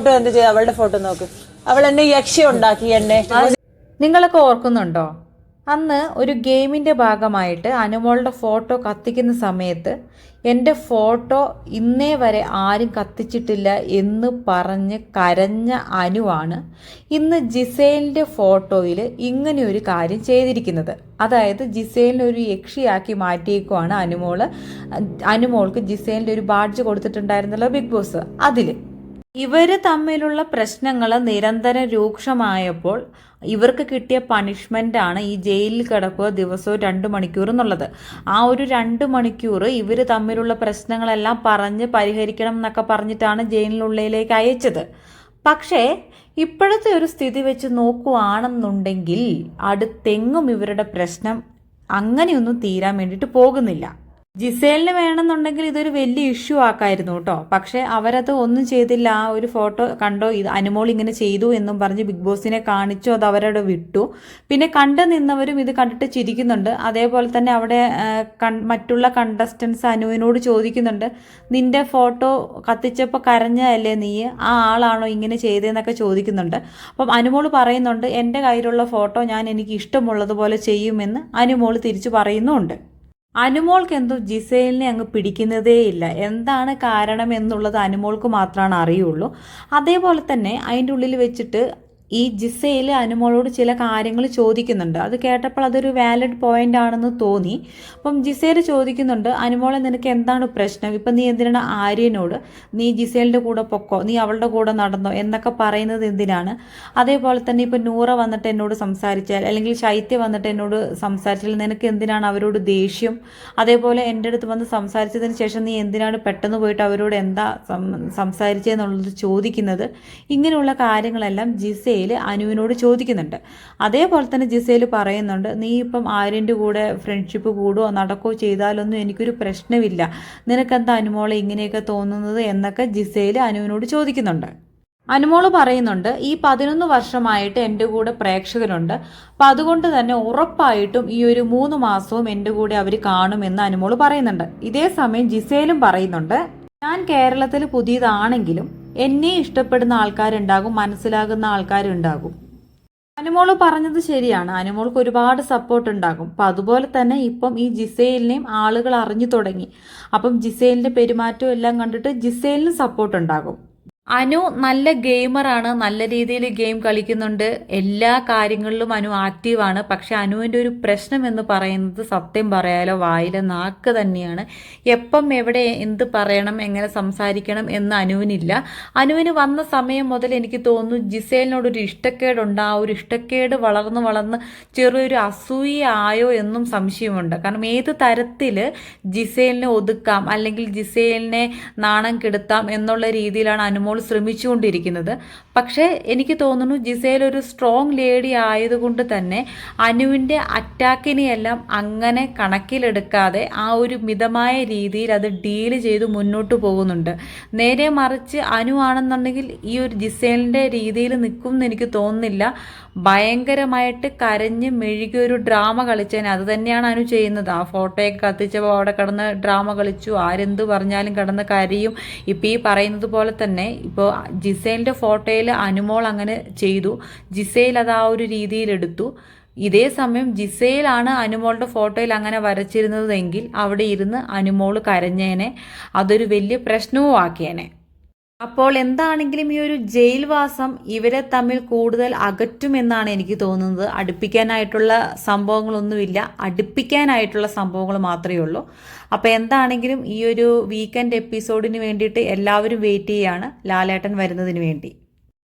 Photo എന്ത് ചെയ്തു അവളുടെ ഫോട്ടോ നോക്ക്. അവൾ എന്നെ യക്ഷ ഉണ്ടാക്കി എന്നെ. നിങ്ങളൊക്കെ ഓർക്കുന്നുണ്ടോ? അന്ന് ഒരു ഗെയിമിന്റെ ഭാഗമായിട്ട് അനുമോളുടെ ഫോട്ടോ കത്തിക്കുന്ന സമയത്ത് എന്റെ ഫോട്ടോ ഇന്നേ വരെ ആരും കത്തിച്ചിട്ടില്ല എന്ന് പറഞ്ഞ് കരഞ്ഞ അനുവാണ് ഇന്ന് ജിസേലിന്റെ ഫോട്ടോയിൽ ഇങ്ങനെ ഒരു കാര്യം ചെയ്തിരിക്കുന്നത്. അതായത് ജിസേലിനെ ഒരു യക്ഷിയാക്കി മാറ്റിയേക്കുവാണ് അനുമോൾ. അനുമോൾക്ക് ജിസേലിന്റെ ഒരു ബാഡ്ജ് കൊടുത്തിട്ടുണ്ടായിരുന്നല്ലോ ബിഗ് ബോസ് അതിൽ ഇവർ തമ്മിലുള്ള പ്രശ്നങ്ങൾ നിരന്തരം രൂക്ഷമായപ്പോൾ ഇവർക്ക് കിട്ടിയ പണിഷ്മെന്റ് ആണ് ഈ ജയിലിൽ കിടക്കുക ദിവസവും രണ്ട് മണിക്കൂർ എന്നുള്ളത്. ആ ഒരു രണ്ട് മണിക്കൂർ ഇവർ തമ്മിലുള്ള പ്രശ്നങ്ങളെല്ലാം പറഞ്ഞ് പരിഹരിക്കണം എന്നൊക്കെ പറഞ്ഞിട്ടാണ് ജയിലിനുള്ളിലേക്ക് അയച്ചത്. പക്ഷേ ഇപ്പോഴത്തെ ഒരു സ്ഥിതി വെച്ച് നോക്കുകയാണെന്നുണ്ടെങ്കിൽ അടുത്തെങ്ങും ഇവരുടെ പ്രശ്നം അങ്ങനെയൊന്നും തീരാൻ വേണ്ടിയിട്ട് പോകുന്നില്ല. ജിസേലിന് വേണമെന്നുണ്ടെങ്കിൽ ഇതൊരു വലിയ ഇഷ്യൂ ആക്കായിരുന്നു കേട്ടോ. പക്ഷെ അവരത് ഒന്നും ചെയ്തില്ല. ആ ഒരു ഫോട്ടോ കണ്ടോ? ഇത് അനുമോൾ ഇങ്ങനെ ചെയ്തു എന്നും പറഞ്ഞ് ബിഗ് ബോസിനെ കാണിച്ചു അത് അവരവിടെ വിട്ടു. പിന്നെ കണ്ടു നിന്നവരും ഇത് കണ്ടിട്ട് ചിരിക്കുന്നുണ്ട്. അതേപോലെ തന്നെ അവിടെ മറ്റുള്ള കണ്ടസ്റ്റൻസ് അനുവിനോട് ചോദിക്കുന്നുണ്ട് നിന്റെ ഫോട്ടോ കത്തിച്ചപ്പോൾ കരഞ്ഞല്ലേ നീ? ആ ആളാണോ ഇങ്ങനെ ചെയ്തതെന്നൊക്കെ ചോദിക്കുന്നുണ്ട്. അപ്പം അനുമോൾ പറയുന്നുണ്ട് എന്റെ കയ്യിലുള്ള ഫോട്ടോ ഞാൻ എനിക്ക് ഇഷ്ടമുള്ളതുപോലെ ചെയ്യുമെന്ന് അനുമോൾ തിരിച്ചു പറയുന്നുമുണ്ട് അനുമോൾക്ക് എന്തോ ജിസേലിനെ അങ്ങ് പിടിക്കുന്നതേയില്ല എന്താണ് കാരണം എന്നുള്ളത് അനുമോൾക്ക് മാത്രമാണ് അറിയുള്ളൂ. അതേപോലെ തന്നെ അതിന്റെ ഉള്ളിൽ വെച്ചിട്ട് ഈ ജിസയിൽ അനുമോളോട് ചില കാര്യങ്ങൾ ചോദിക്കുന്നുണ്ട്. അത് കേട്ടപ്പോൾ അതൊരു വാലിഡ് പോയിന്റ് ആണെന്ന് തോന്നി. അപ്പം ജിസയിൽ ചോദിക്കുന്നുണ്ട് അനുമോളെ നിനക്ക് എന്താണ് പ്രശ്നം? ഇപ്പം നീ എന്തിനാണ് ആര്യനോട് നീ ജിസേലിന്റെ കൂടെ പൊക്കോ? നീ അവളുടെ കൂടെ നടന്നോ? എന്നൊക്കെ പറയുന്നത് എന്തിനാണ്? അതേപോലെ തന്നെ ഇപ്പം നൂറ വന്നിട്ട് എന്നോട് സംസാരിച്ചാൽ അല്ലെങ്കിൽ ശൈത്യ വന്നിട്ട് എന്നോട് സംസാരിച്ചാൽ നിനക്ക് എന്തിനാണ് അവരോട് ദേഷ്യം? അതേപോലെ എന്റെ അടുത്ത് വന്ന് സംസാരിച്ചതിന് ശേഷം നീ എന്തിനാണ് പെട്ടെന്ന് പോയിട്ട് അവരോട് എന്താ സംസാരിച്ചതെന്നുള്ളത് ചോദിക്കുന്നത്? ഇങ്ങനെയുള്ള കാര്യങ്ങളെല്ലാം ജിസയിൽ അനുവിനോട് ചോദിക്കുന്നുണ്ട്. അതേപോലെ തന്നെ ജിസയിൽ പറയുന്നുണ്ട് നീ ഇപ്പം ആര്യന്റെ കൂടെ ഫ്രണ്ട്ഷിപ്പ് കൂടുകയോ നടക്കുകയോ ചെയ്താലൊന്നും എനിക്കൊരു പ്രശ്നമില്ല. നിനക്കെന്താ അനുമോളെ ഇങ്ങനെയൊക്കെ തോന്നുന്നത്? എന്നൊക്കെ ജിസയിൽ അനുവിനോട് ചോദിക്കുന്നുണ്ട്. അനുമോൾ പറയുന്നുണ്ട് ഈ പതിനൊന്ന് വർഷമായിട്ട് എന്റെ കൂടെ പ്രേക്ഷകരുണ്ട്. അപ്പം അതുകൊണ്ട് തന്നെ ഉറപ്പായിട്ടും ഈ ഒരു മൂന്ന് മാസവും എന്റെ കൂടെ അവർ കാണുമെന്ന് അനുമോൾ പറയുന്നുണ്ട്. ഇതേ സമയം ജിസേലും പറയുന്നുണ്ട് ഞാൻ കേരളത്തിൽ പുതിയതാണെങ്കിലും എന്നെ ഇഷ്ടപ്പെടുന്ന ആൾക്കാരുണ്ടാകും മനസ്സിലാകുന്ന ആൾക്കാരുണ്ടാകും. അനുമോൾ പറഞ്ഞത് ശരിയാണ്. അനുമോൾക്ക് ഒരുപാട് സപ്പോർട്ട് ഉണ്ടാകും. അപ്പം അതുപോലെ തന്നെ ഇപ്പം ഈ ജിസേലിനെയും ആളുകൾ അറിഞ്ഞു തുടങ്ങി. അപ്പം ജിസേലിന്റെ പെരുമാറ്റവും എല്ലാം കണ്ടിട്ട് ജിസേലിനും സപ്പോർട്ട് ഉണ്ടാകും. അനു നല്ല ഗെയിമറാണ് നല്ല രീതിയിൽ ഗെയിം കളിക്കുന്നുണ്ട്. എല്ലാ കാര്യങ്ങളിലും അനു ആക്റ്റീവാണ്. പക്ഷെ അനുവിന്റെ ഒരു പ്രശ്നം എന്ന് പറയുന്നത് സത്യം പറയാലോ വായിലെ നാക്ക് തന്നെയാണ്. എപ്പം എവിടെ എന്ത് പറയണം എങ്ങനെ സംസാരിക്കണം എന്ന് അനുവിനില്ല. അനുവിന് വന്ന സമയം മുതൽ എനിക്ക് തോന്നുന്നു ജിസേലിനോടൊരു ഇഷ്ടക്കേടുണ്ട്. ആ ഒരു ഇഷ്ടക്കേട് വളർന്ന് വളർന്ന് ചെറിയൊരു അസൂയ ആയോ എന്നും സംശയമുണ്ട്. കാരണം ഏത് തരത്തിൽ ജിസേലിനെ ഒതുക്കാം അല്ലെങ്കിൽ ജിസേലിനെ നാണം കെടുത്താം എന്നുള്ള രീതിയിലാണ് അനുമോൾ ശ്രമിച്ചുകൊണ്ടിരിക്കുന്നത്. പക്ഷേ എനിക്ക് തോന്നുന്നു ജിസേൽ ഒരു സ്ട്രോങ് ലേഡി ആയതുകൊണ്ട് തന്നെ അനുവിന്റെ അറ്റാക്കിനെയെല്ലാം അങ്ങനെ കണക്കിലെടുക്കാതെ ആ ഒരു മിതമായ രീതിയിൽ അത് ഡീൽ ചെയ്ത് മുന്നോട്ട് പോകുന്നുണ്ട്. നേരെ മറിച്ച് അനു ആണെന്നുണ്ടെങ്കിൽ ഈ ഒരു ജിസേലിന്റെ രീതിയിൽ നിൽക്കും എന്ന് എനിക്ക് തോന്നുന്നില്ല. ഭയങ്കരമായിട്ട് കരഞ്ഞ് മെഴുകി ഒരു ഡ്രാമ കളിച്ചതിന് അത് തന്നെയാണ് അനു ചെയ്യുന്നത്. ആ ഫോട്ടോയൊക്കെ കത്തിച്ചപ്പോൾ അവിടെ കിടന്ന് ഡ്രാമ കളിച്ചു. ആരെന്ത് പറഞ്ഞാലും കിടന്ന് കരയും. ഇപ്പം ഈ പറയുന്നത് പോലെ തന്നെ ഇപ്പോൾ ജിസേലിന്റെ ഫോട്ടോയിൽ അനുമോൾ അങ്ങനെ ചെയ്തു. ജിസേൽ അത് ആ ഒരു രീതിയിലെടുത്തു. ഇതേ സമയം ജിസയിലാണ് അനുമോളുടെ ഫോട്ടോയിൽ അങ്ങനെ വരച്ചിരുന്നതെങ്കിൽ അവിടെ ഇരുന്ന് അനുമോൾ കരഞ്ഞേനെ. അതൊരു വലിയ പ്രശ്നവും ആക്കിയേനെ അപ്പോൾ എന്താണെങ്കിലും ഈ ഒരു ജയിൽവാസം ഇവരെ തമ്മിൽ കൂടുതൽ അകറ്റുമെന്നാണ് എനിക്ക് തോന്നുന്നത്. അടുപ്പിക്കാനായിട്ടുള്ള സംഭവങ്ങളൊന്നുമില്ല. അടുപ്പിക്കാനായിട്ടുള്ള സംഭവങ്ങൾ മാത്രമേ ഉള്ളൂ. അപ്പോൾ എന്താണെങ്കിലും ഈ ഒരു വീക്കെൻഡ് എപ്പിസോഡിന് വേണ്ടിയിട്ട് എല്ലാവരും വെയിറ്റ് ചെയ്യുകയാണ് ലാലേട്ടൻ വരുന്നതിന് വേണ്ടി.